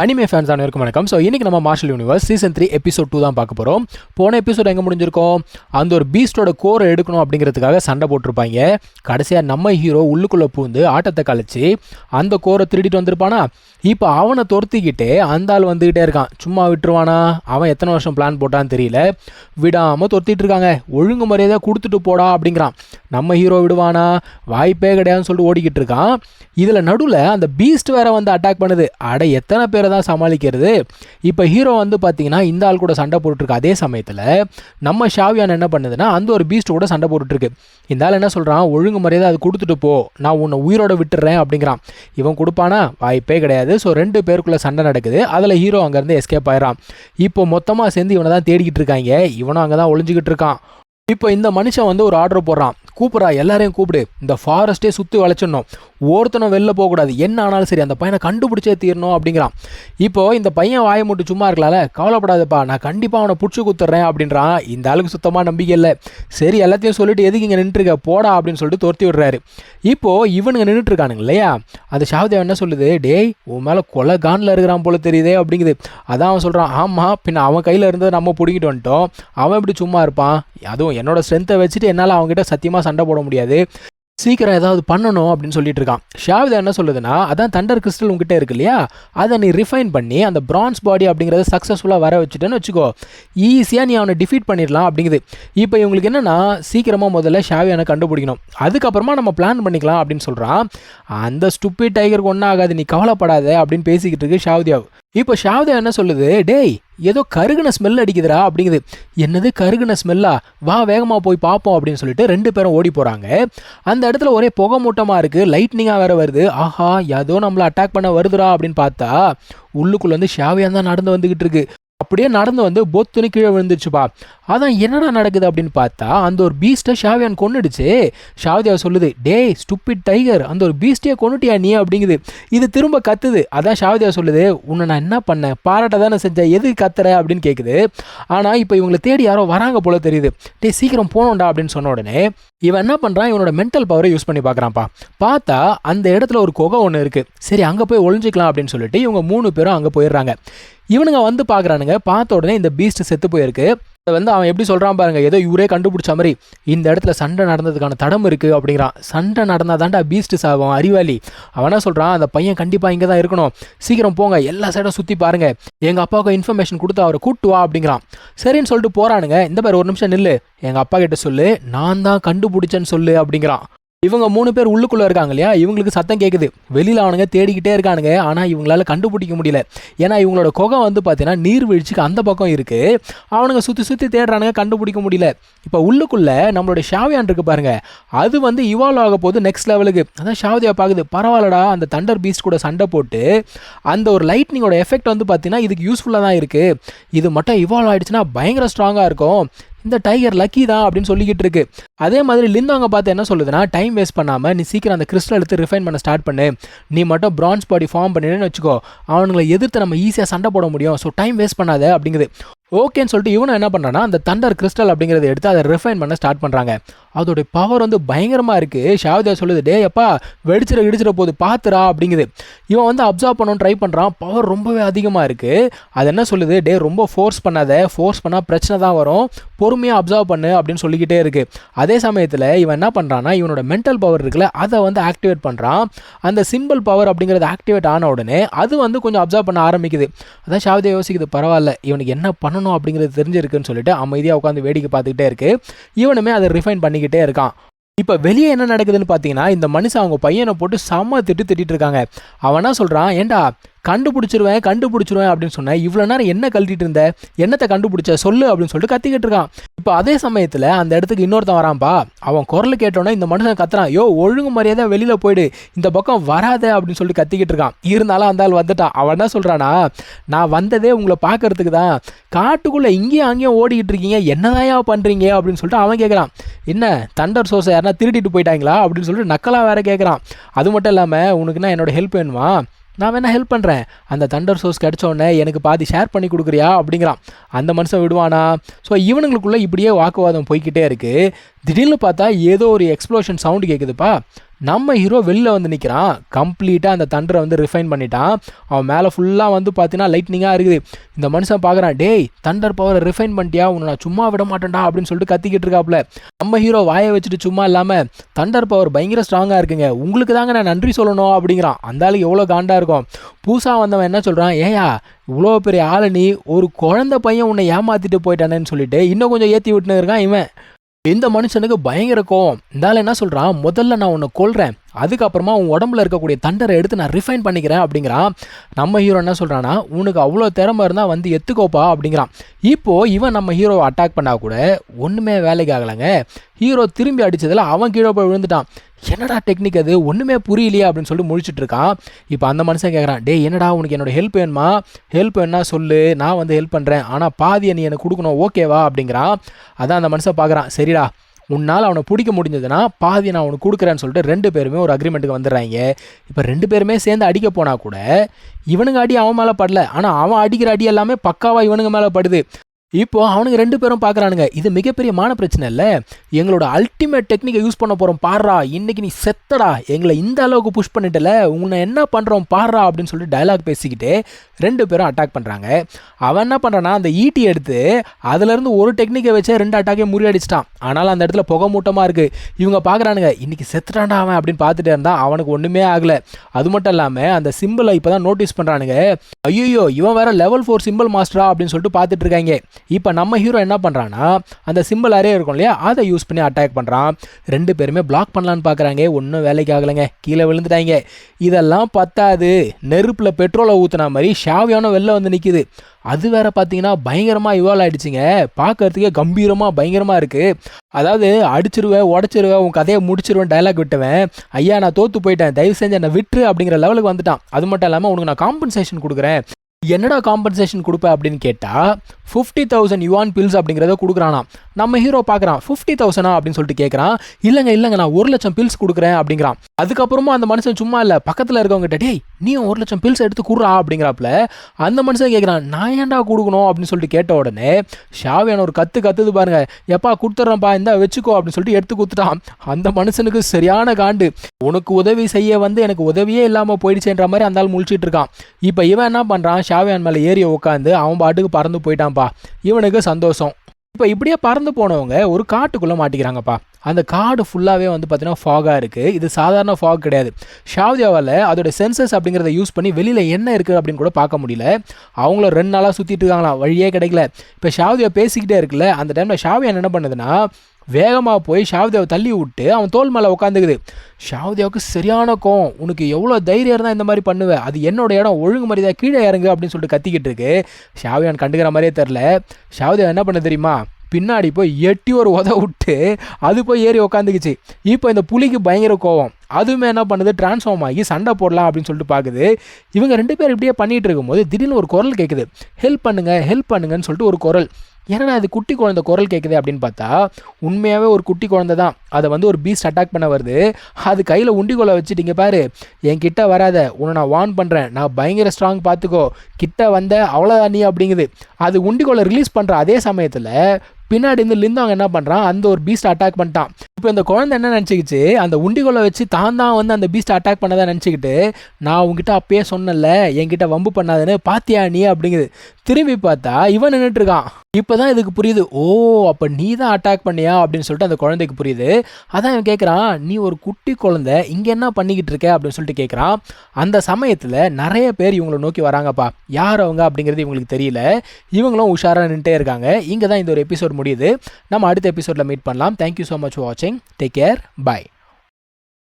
Anime fans அனைவருக்கும் வணக்கம். So இன்றைக்கி நம்ம marshal universe season three episode two தான் பார்க்க போகிறோம் போன எபிசோட் எங்கே முடிஞ்சிருக்கோம்? அந்த ஒரு பீஸ்டோட கோரை எடுக்கணும் அப்படிங்கிறதுக்காக சண்டை போட்டிருப்பாங்க. கடைசியாக நம்ம ஹீரோ உள்ளுக்குள்ளே பூந்து ஆட்டத்தை கழிச்சு அந்த கோரை திருடிட்டு வந்திருப்பானா? இப்போ அவனை துரத்திக்கிட்டே அந்த ஆள் வந்துக்கிட்டே இருக்கான். சும்மா விட்டுருவானா? அவன் எத்தனை வருஷம் பிளான் போட்டான்னு தெரியல. விடாமல் துரத்திட்டு இருக்காங்க. ஒழுங்கு தான் கொடுத்துட்டு போடா அப்படிங்கிறான். நம்ம ஹீரோ விடுவானா? வாய்ப்பே கிடையாதுன்னு சொல்லிட்டு ஓடிக்கிட்டு இருக்கான். இதில் நடுவில் அந்த பீஸ்ட் வேற வந்து அட்டாக் பண்ணுது. அட எத்தனை பேரை தான் சமாளிக்கிறது. இப்போ ஹீரோ வந்து பார்த்தீங்கன்னா இந்த ஆள் கூட சண்டை போட்டுருக்கு அதே சமயத்தில் நம்ம ஷாவியான் என்ன பண்ணுதுன்னா அந்த ஒரு பீஸ்ட் கூட சண்டை போட்டுட்ருக்கு இந்த ஆள் என்ன சொல்கிறான் ஒழுங்கு மரியாதை அது கொடுத்துட்டு போ. நான் உன்னை உயிரோட விட்டுறேன் அப்படிங்கிறான். இவன் கொடுப்பானா? வாய்ப்பே கிடையாது. ஸோ ரெண்டு பேருக்குள்ளே சண்டை நடக்குது. அதில் ஹீரோ அங்கேருந்து எஸ்கேப் ஆயிடுறான் இப்போ மொத்தமாக சேர்ந்து இவனை தான் தேடிக்கிட்டு இருக்காங்க. இவனும் அங்கே தான் ஒழிஞ்சிக்கிட்டு இருக்கான். இப்போ இந்த மனுஷன் வந்து ஒரு ஆர்டர் போடுறான். கூப்பிட்றா எல்லாரையும் கூப்பிடு. இந்த ஃபாரஸ்ட்டே சுற்றி வளைச்சிடணும். ஒருத்தனும் வெளில போகக்கூடாது. என்ன ஆனாலும் சரி அந்த பையனை கண்டுபிடிச்சே தீரணும் அப்படிங்கிறான். இப்போ இந்த பையன் வாயை மட்டும் சும்மா இருக்கலாம்ல? கவலைப்படாதப்பா நான் கண்டிப்பாக அவனை பிடிச்சி குத்துறேன் அப்படின்றான். இந்த ஆளுக்கு சுத்தமாக நம்பிக்கை இல்லை. சரி எல்லாத்தையும் சொல்லிட்டு எதுக்கு இங்கே நின்றுருக்க போடா அப்படின்னு சொல்லிட்டு துரத்தி விடுறாரு. இப்போ இவனுங்க நின்றுட்டு இருக்கானுங்க இல்லையா? அந்த ஷாவதேவ் என்ன சொல்லுது? டேய் உன் மேலே கொலை கானில் இருக்கிறான் போல தெரியுதே அப்படிங்குது. அதான் அவன் சொல்கிறான் ஆமாம் பின்ன அவன் கையில் இருந்ததை நம்ம பிடிக்கிட்டு வந்துட்டோம். அவன் எப்படி சும்மா இருப்பான். அதுவும் என்னோட ஸ்ட்ரென்த்தை வச்சுட்டு என்னால் அவங்ககிட்ட சத்தியமாக சண்டை போட முடியாது. சீக்கிரம் ஏதாவது பண்ணணும் அப்படின்னு சொல்லிட்டு இருக்கான். ஷாவிதா என்ன சொல்லுதுன்னா அதான் தண்டர் கிறிஸ்டல் உங்ககிட்ட இருக்கு இல்லையா? அதை நீ ரிஃபைன் பண்ணி அந்த பிரான்ஸ் பாடி அப்படிங்கிறத சக்ஸஸ்ஃபுல்லாக வர வச்சுட்டேன்னு வச்சுக்கோ. ஈஸியாக நீ அவனை டிஃபீட் பண்ணிடலாம் அப்படிங்குது. இப்போ இவங்களுக்கு என்னென்னா சீக்கிரமாக முதல்ல ஷாவியானை கண்டுபிடிக்கணும். அதுக்கப்புறமா நம்ம பிளான் பண்ணிக்கலாம் அப்படின்னு சொல்கிறான் அந்த ஸ்டுப்பி டைகருக்கு ஒன்றும் ஆகாது நீ கவலைப்படாத அப்படின்னு பேசிக்கிட்டு இருக்கு ஷாவ்தியாவ் இப்போ ஷாவ்தா என்ன சொல்லுது? டேய் ஏதோ கருகுன ஸ்மெல் அடிக்குதுடா அப்படிங்குது. என்னது கருகுன ஸ்மெல்லா வா வேகமாக போய் பார்ப்போம் அப்படின்னு சொல்லிட்டு ரெண்டு பேரும் ஓடி போகிறாங்க அந்த இடத்துல ஒரே புகை மூட்டமாக இருக்குது லைட்னிங்காக வேறு வருது. ஆஹா ஏதோ நம்மளை அட்டாக் பண்ண வருதுடா அப்படின்னு பார்த்தா உள்ளுக்குள்ளே வந்து ஷாவியாக தான் நடந்து வந்துக்கிட்டு இருக்கு. அப்படியே நடந்து வந்து பொத்துன்னு கீழே விழுந்துருச்சுப்பா. அதான் என்னடா நடக்குது அப்படின்னு பார்த்தா அந்த ஒரு பீஸ்ட்டை ஷாவியான் கொண்டுடுச்சு ஷாவியா சொல்லுது டேய் ஸ்டூப்பிட் டைகர் அந்த ஒரு பீஸ்டையே கொண்டுட்டியா நீ? அப்படிங்குது. இது திரும்ப கத்துது. அதான் ஷாவியா சொல்லுது உன்னை நான் என்ன பண்ணேன்? பாராட்ட தானே செஞ்சேன். எது கத்துற? அப்படின்னு கேட்குது ஆனால் இப்போ இவங்களை தேடி யாரோ வராங்க போல தெரியுது. டேய் சீக்கிரம் போனோண்டா அப்படின்னு சொன்ன உடனே இவன் என்ன பண்ணுறான் இவனோட மென்டல் பவரை யூஸ் பண்ணி பார்க்குறான்ப்பா பார்த்தா அந்த இடத்துல ஒரு குகை ஒன்று இருக்குது சரி அங்கே போய் ஒளிஞ்சிக்கலாம் அப்படின்னு சொல்லிட்டு இவங்க மூணு பேரும் அங்கே போயிடுறாங்க. இவனுங்க வந்து பார்க்குறானுங்க. பார்த்த உடனே இந்த பீஸ்ட் செத்து போயிருக்கு. அதை வந்து அவன் எப்படி சொல்கிறான் பாருங்க ஏதோ இவரே கண்டுபிடிச்ச மாதிரி இந்த இடத்துல சண்டை நடந்ததுக்கான தடம் இருக்குது அப்படிங்கிறான். சண்டை நடந்தால் தாண்டா பீஸ்ட் சாகும் அறிவாளி. அவனா சொல்கிறான் அந்த பையன் கண்டிப்பாக இங்கே தான் இருக்கணும். சீக்கிரம் போங்க எல்லா சைடும் சுற்றி பாருங்கள் எங்கள் அப்பாவுக்கு இன்ஃபர்மேஷன் கொடுத்து அவரை கூட்டு வா அப்படிங்கிறான். சரின்னு சொல்லிட்டு போகிறானுங்க இந்த மாதிரி ஒரு நிமிஷம் நில்லு. எங்கள் அப்பா கிட்ட சொல்லு நான் தான் கண்டுபிடிச்சேன்னு சொல்லு அப்படிங்கிறான். இவங்க மூணு பேர் உள்ளுக்குள்ளே இருக்காங்க இல்லையா? இவங்களுக்கு சத்தம் கேட்குது வெளியில் அவனுங்க தேடிக்கிட்டே இருக்கானுங்க. ஆனால் இவங்களால கண்டுபிடிக்க முடியல. ஏன்னா இவங்களோட குகை வந்து பார்த்தீங்கன்னா நீர்வீழ்ச்சிக்கு அந்த பக்கம் இருக்குது அவனுங்க சுற்றி சுற்றி தேடுறானுங்க கண்டுபிடிக்க முடியல. இப்போ உள்ளுக்குள்ளே நம்மளோட ஷாவியான் இருக்கு பாருங்க. அது வந்து இவால்வ் ஆக போகுது நெக்ஸ்ட் லெவலுக்கு அதான் ஷாவதியா பார்க்குது பரவாயில்லடா அந்த தண்டர் பீஸ்ட் கூட சண்டை போட்டு அந்த ஒரு லைட்னிங்கோட எஃபெக்ட் வந்து பார்த்தீங்கன்னா இதுக்கு யூஸ்ஃபுல்லாக தான் இருக்குது இது மட்டும் இவால்வ் ஆகிடுச்சுன்னா பயங்கர ஸ்ட்ராங்காக இருக்கும். இந்த டைகர் லக்கி தான் அப்படின்னு சொல்லிக்கிட்டு இருக்கு. அதே மாதிரி லிந்தாங்க பார்த்து என்ன சொல்லுதுன்னா டைம் வேஸ்ட் பண்ணாமல் நீ சீக்கிரம் அந்த கிறிஸ்டல் எடுத்து ரிஃபைன் பண்ண ஸ்டார்ட் பண்ணு. நீ மட்டும் பிரான்ஸ் பாடி ஃபார்ம் பண்ணிடுன்னு வச்சுக்கோ. அவனுங்களை எதிர்த்து நம்ம ஈஸியாக சண்டை போட முடியும். ஸோ டைம் வேஸ்ட் பண்ணாத அப்படிங்குது. ஓகேன்னு சொல்லிட்டு இவனும் என்ன பண்ணுறான்னா அந்த தண்டர் கிறிஸ்டல் அப்படிங்கிறத எடுத்து அதை ரிஃபைன் பண்ண ஸ்டார்ட் பண்ணுறாங்க அதோடைய பவர் வந்து பயங்கரமாக இருக்குது ஷாவிதா சொல்லுது டே அப்பா வெடிச்சிட இடிச்சிட போது பார்த்துரா அப்படிங்குது. இவன் வந்து அப்சர்வ் பண்ணணும்னு ட்ரை பண்ணுறான் பவர் ரொம்பவே அதிகமாக இருக்குது அது என்ன சொல்லுது டே ரொம்ப ஃபோர்ஸ் பண்ணாத. ஃபோர்ஸ் பண்ணால் பிரச்சனை தான் வரும். பொறுமையாக அப்சர்வ் பண்ணு அப்படின்னு சொல்லிக்கிட்டே இருக்குது அதே சமயத்தில் இவன் என்ன பண்ணுறான்னா இவனோட மென்டல் பவர் இருக்குல்ல அதை வந்து ஆக்டிவேட் பண்ணுறான் அந்த சிம்பிள் பவர் அப்படிங்கிறது ஆக்டிவேட் ஆன உடனே அது வந்து கொஞ்சம் அப்சர்வ் பண்ண ஆரம்பிக்குது. அதான் ஷாவிதா யோசிக்குது பரவாயில்ல இவனுக்கு என்ன பண்ணணும் அப்படிங்கிறது தெரிஞ்சிருக்குன்னு சொல்லிட்டு அமைதியாக உட்காந்து வேடிக்கை பார்த்துக்கிட்டே இருக்கு. இவனுமே அதை ரிஃபைன் பண்ணிக்கிட்டே இருக்கான். இப்போ வெளியே என்ன நடக்குதுன்னு பார்த்தீங்கன்னா இந்த மனுஷன் அவங்க பையனை போட்டு செம்ம திட்டு திட்டிட்டு இருக்காங்க. அவனா சொல்கிறான் ஏண்டா கண்டுபிடிச்சிருவேன் கண்டுபிடிச்சிருவேன் அப்படின்னு சொன்னேன் இவ்வளோ நேரம் என்ன கழட்டிட்டு இருந்த என்னத்தை கண்டுபிடிச்ச சொல்லு அப்படின்னு சொல்லிட்டு கத்திக்கிட்டு இருக்கான். இப்போ அதே சமயத்தில் அந்த இடத்துக்கு இன்னொருத்தன் வரான்ப்பா அவன் குரல் கேட்டோன்னே இந்த மனுஷன் கத்துறான். யோ ஒழுங்கு மரியாதை வெளியில் போயிடு இந்த பக்கம் வராத அப்படின்னு சொல்லிட்டு கத்திக்கிட்டு இருக்கான். இருந்தாலும் அந்த ஆள் வந்துட்டான். அவன் என்ன சொல்கிறானா நான் வந்ததே உங்களை பார்க்கறதுக்கு தான். காட்டுக்குள்ளே இங்கேயும் அங்கேயும் ஓடிக்கிட்டு இருக்கீங்க என்னதாயா பண்ணுறீங்க அப்படின்னு சொல்லிட்டு அவன் கேட்குறான் என்ன தண்டர் சோசை யாருன்னா திருடிட்டு போயிட்டாங்களா அப்படின்னு சொல்லிட்டு நக்கலாக வேற கேட்குறான் அது மட்டும் இல்லாமல் உனக்குன்னா என்னோட ஹெல்ப் வேணுமா? நான் வேணால் ஹெல்ப் பண்ணுறேன் அந்த தண்டர் சோர்ஸ் கிடச்ச உடனே எனக்கு பாதி ஷேர் பண்ணி கொடுக்குறியா? அப்படிங்கிறான். அந்த மனுஷன் விடுவானா? ஸோ இவனுங்களுக்குள்ளே இப்படியே வாக்குவாதம் போய்கிட்டே இருக்குது திடீர்னு பார்த்தா ஏதோ ஒரு எக்ஸ்ப்ளோஷன் சவுண்டு கேட்குதுப்பா நம்ம ஹீரோ வெளில வந்து நிற்கிறான் கம்ப்ளீட்டாக அந்த தண்டரை வந்து ரிஃபைன் பண்ணிட்டான். அவன் மேலே ஃபுல்லாக வந்து பார்த்தீங்கன்னா லைட்னிங்காக இருக்குது. இந்த மனுஷன் பார்க்குறான் டேய் தண்டர் பவரை ரிஃபைன் பண்ணிட்டியா? உன்னை நான் சும்மா விட மாட்டேன்டா அப்படின்னு சொல்லிட்டு கத்திக்கிட்டு இருக்காப்புல நம்ம ஹீரோ வாயை வச்சுட்டு சும்மா இல்லாமல் தண்டர் பவர் பயங்கர ஸ்ட்ராங்காக இருக்குங்க. உங்களுக்கு தாங்க நான் நன்றி சொல்லணும் அப்படிங்கிறான். அந்த ஆளுக்கு எவ்வளோ காண்டாக இருக்கும். புதுசாக வந்தவன் என்ன சொல்கிறான் ஏயா இவ்வளோ பெரிய ஆளு நீ ஒரு குழந்தை பையன் உன்னை ஏமாற்றிட்டு போயிட்டானேன்னு சொல்லிட்டு இன்னும் கொஞ்சம் ஏற்றி விட்டுன்னு இருக்கான் இவன். இந்த மனுஷனுக்கு பயங்கர கோவம். இருந்தாலும் என்ன சொல்றான்? முதல்ல நான் உன்னை கொல்றேன். அதுக்கப்புறமா உன் உடம்புல இருக்கக்கூடிய தண்டரை எடுத்து நான் ரிஃபைன் பண்ணிக்கிறேன் அப்படிங்கிறான் நம்ம ஹீரோ என்ன சொல்கிறான்னா உனக்கு அவ்வளோ திறமை இருந்தால் வந்து எத்துக்கோப்பா அப்படிங்கிறான். இப்போது இவன் நம்ம ஹீரோவை அட்டாக் பண்ணால் கூட ஒன்றுமே வேலைக்கு ஆகலைங்க. ஹீரோ திரும்பி அடித்ததில் அவன் கீழே போய் விழுந்துட்டான். என்னடா டெக்னிக் அது? ஒன்றுமே புரியலையே அப்படின்னு சொல்லிட்டு முழிச்சிட்டு இருக்கான். இப்போ அந்த மனுஷன் கேட்குறான் டே என்னடா உனக்கு என்னோட ஹெல்ப் வேணுமா? ஹெல்ப் வேணா சொல்லு நான் வந்து ஹெல்ப் பண்ணுறேன் ஆனால் பாதியை நீ எனக்கு கொடுக்கணும் ஓகேவா அப்படிங்கிறான். அதான் அந்த மனுஷன் பார்க்குறான் சரிடா உன்னால் அவனை பிடிக்க முடிஞ்சதுன்னா பாதி நான் அவனுக்கு கொடுக்குறேன்னு சொல்லிட்டு ரெண்டு பேருமே ஒரு அக்ரிமெண்ட்டுக்கு வந்துடுறாங்க. இப்போ ரெண்டு பேருமே சேர்ந்து அடிக்க போனால் கூட இவனுங்க அடி அவன் மேலே படல. ஆனால் அவன் அடிக்கிற அடி எல்லாமே பக்காவாக இவனுங்க மேலே படுது. இப்போ அவனுங்க ரெண்டு பேரும் பார்க்குறானுங்க இது மிகப்பெரிய மான பிரச்சனை இல்லை. எங்களோட அல்டிமேட் டெக்னிக்கை யூஸ் பண்ண போகிறோம் பாடுறா இன்னைக்கு நீ செத்தடா. எங்களை இந்த அளவுக்கு புஷ் பண்ணிட்டல. உன்னை என்ன பண்ணுறோம் பாடுறா அப்படின்னு சொல்லிட்டு டயலாக் பேசிக்கிட்டு ரெண்டு பேரும் அட்டாக் பண்ணுறாங்க அவன் என்ன பண்ணுறான்னா அந்த ஈட்டி எடுத்து அதுலேருந்து ஒரு டெக்னிக்கை வச்சே ரெண்டு அட்டாக்கே முறியடிச்சிட்டான். ஆனால் அந்த இடத்துல புகை மூட்டமாக இருக்குது இவங்க பார்க்குறானுங்க இன்றைக்கி செத்துட்டான்டா அவன் அப்படின்னு பார்த்துட்டே இருந்தால் அவனுக்கு ஒன்றுமே ஆகலை. அது மட்டும் இல்லாமல் அந்த சிம்பிளை இப்போ தான் நோட்டீஸ் பண்ணுறானுங்க ஐயோ இவன் வேற லெவல் ஃபோர் சிம்பிள் மாஸ்டரா அப்படின்னு சொல்லிட்டு பார்த்துட்டு இருக்காங்க. இப்போ நம்ம ஹீரோ என்ன பண்ணுறான்னா அந்த சிம்பிள் அரே இருக்கும் இல்லையா? அதை யூஸ் பண்ணி அட்டாக் பண்ணுறான் ரெண்டு பேருமே பிளாக் பண்ணலான்னு பார்க்குறாங்க. ஒன்றும் வேலைக்கு ஆகலைங்க. கீழே விழுந்துட்டாங்க. இதெல்லாம் பத்தாது. நெருப்பில் பெட்ரோலை ஊற்றுன மாதிரி ஷாவியான வெளில வந்து நிற்கிது அது வேற பார்த்தீங்கன்னா பயங்கரமாக இவால்வ் ஆகிடுச்சிங்க பார்க்கறதுக்கே கம்பீரமாக பயங்கரமாக இருக்குது அதாவது அடிச்சிருவேன் உடச்சிருவேன் உன் கதையை முடிச்சிருவேன் டைலாக் விட்டுவேன். ஐயா நான் தோற்று போயிட்டேன். தயவு செஞ்சு என்னை விட்டுரு அப்படிங்கிற லெவலுக்கு வந்துட்டான். அது மட்டும் இல்லாமல் உனக்கு நான் காம்பன்சேஷன் கொடுக்குறேன். என்னடா காம்பன்சேஷன் கொடுப்பேன் அப்படின்னு கேட்டால் ஃபிஃப்டி தௌசண்ட் யுவான் பில்ஸ் அப்படிங்கிறத கொடுக்குறானா நம்ம ஹீரோ பார்க்குறான் ஃபிஃப்டி தௌசண்டா அப்படின்னு சொல்லிட்டு கேட்குறான் இல்லைங்க இல்லைங்க நான் ஒரு லட்சம் பில்ஸ் கொடுக்குறேன் அப்படிங்கிறான். அதுக்கப்புறமா அந்த மனுஷன் சும்மா இல்லை பக்கத்தில் இருக்கவங்ககிட்ட டேய் நீ ஒரு லட்சம் பில்ஸ் எடுத்து கொடுறா அப்படிங்கிறாப்புல அந்த மனுஷன் கேட்குறான் நான் ஏன்டா கொடுக்கணும் அப்படின்னு சொல்லிட்டு கேட்ட உடனே ஷாவியான ஒரு கற்று கத்துது பாருங்க. எப்பா கொடுத்துட்றேன்ப்பா இந்தா வச்சுக்கோ அப்படின்னு சொல்லிட்டு எடுத்து கொடுத்துட்டான். அந்த மனுஷனுக்கு சரியான காண்டு. உனக்கு உதவி செய்ய வந்து எனக்கு உதவியே இல்லாமல் போயிடுச்சுன்ற மாதிரி அந்த ஆள் முழிச்சிட்டு இருக்கான். இப்போ இவன் என்ன பண்ணுறான் ஷாவியான் மேலே ஏறி உட்காந்து அவன் பாட்டுக்கு பறந்து போயிட்டான்ப்பா. இவனுக்கு சந்தோஷம். இப்போ இப்படியே பறந்து போனவங்க ஒரு காட்டுக்குள்ளே மாட்டிக்கிறாங்கப்பா. அந்த காடு ஃபுல்லாகவே வந்து பார்த்தீங்கன்னா ஃபாகாக இருக்குது இது சாதாரண ஃபாக் கிடையாது. ஷாவ்தியாவால் அதோட சென்சஸ் அப்படிங்கிறத யூஸ் பண்ணி வெளியில் என்ன இருக்குது அப்படின்னு கூட பார்க்க முடியல. அவங்கள ரெண்டு நாளாக சுற்றிட்டு இருக்காங்களாம். வழியே கிடைக்கல. இப்போ ஷாவ்தியா பேசிக்கிட்டே இருக்குல்ல அந்த டைமில் ஷாவ்யா என்ன பண்ணுதுன்னா வேகமாக போய் ஷாவ்தேவை தள்ளி விட்டு அவன் தோல் மேலே உட்காந்துக்குது ஷாவ்தேவுக்கு சரியான கோவம். உனக்கு எவ்வளோ தைரியம் இருந்தால் இந்த மாதிரி பண்ணுவேன் அது என்னோட இடம். ஒழுங்கு மரியாதை கீழே இறங்கு அப்படின்னு சொல்லிட்டு கத்திக்கிட்டு இருக்கு. ஷாவியான் கண்டுக்கிற மாதிரியே தெரில ஷாவ்தேவ் என்ன பண்ண தெரியுமா? பின்னாடி போய் எட்டி ஒரு உத விட்டு அது போய் ஏறி உக்காந்துக்குச்சு. இப்போ இந்த புலிக்கு பயங்கர கோவம். அதுவுமே என்ன பண்ணுது? டிரான்ஸ்ஃபார்ம் ஆகி சண்டை போடலாம் அப்படின்னு சொல்லிட்டு பார்க்குது இவங்க ரெண்டு பேரும் இப்படியே பண்ணிகிட்டு இருக்கும்போது திடீர்னு ஒரு குரல் கேட்குது ஹெல்ப் பண்ணுங்க ஹெல்ப் பண்ணுங்கன்னு சொல்லிட்டு ஒரு குரல். ஏன்னா அது குட்டி குழந்தை குரல் கேட்குது அப்படின்னு பார்த்தா உண்மையாகவே ஒரு குட்டி குழந்தை தான் அதை வந்து ஒரு பீஸ்ட் அட்டாக் பண்ண வருது. அது கையில் உண்டிகோலை வச்சுட்டீங்க பாரு. என் கிட்டே வராத. உன்னை நான் வார்ன் பண்ணுறேன் நான் பயங்கர ஸ்ட்ராங் பார்த்துக்கோ கிட்ட வந்த அவ்வளோதான் நீ அப்படிங்குது. அது உண்டிகோலை ரிலீஸ் பண்ணுற அதே சமயத்தில் பின்னாடி இருந்து லிந்தாங்க என்ன பண்ணுறான் அந்த ஒரு பீஸ்ட் அட்டாக் பண்ணிட்டான். இப்போ இந்த குழந்தை என்ன நினச்சிக்கிச்சு? அந்த உண்டிகோலை வச்சு தான் தான் வந்து அந்த பீஸ்ட் அட்டாக் பண்ணதை நினச்சிக்கிட்டு நான் உங்ககிட்ட அப்பயே சொன்னல என்கிட்ட வம்பு பண்ணாதுன்னு பாத்தியா நீ அப்படிங்குது. திரும்பி பார்த்தா இவன் நின்றுட்டு இருக்கான் இப்போ தான் இதுக்கு புரியுது ஓ அப்போ நீ தான் அட்டாக் பண்ணியா? அப்படின்னு சொல்லிட்டு அந்த குழந்தைக்கு புரியுது. அதான் இவன் கேட்குறான் நீ ஒரு குட்டி குழந்தை இங்கே என்ன பண்ணிக்கிட்டு இருக்க? அப்படின்னு சொல்லிட்டு கேட்குறான் அந்த சமயத்தில் நிறைய பேர் இவங்களை நோக்கி வராங்கப்பா. யார் அவங்க அப்படிங்கிறது இவங்களுக்கு தெரியல. இவங்களும் உஷாராக நின்றுட்டே இருக்காங்க. இங்கே தான் இந்த ஒரு எபிசோட் முடியுது. நம்ம அடுத்த எபிசோடில் மீட் பண்ணலாம். தேங்க்யூ ஸோ மச் வாட்சிங் டேக் கேர் பை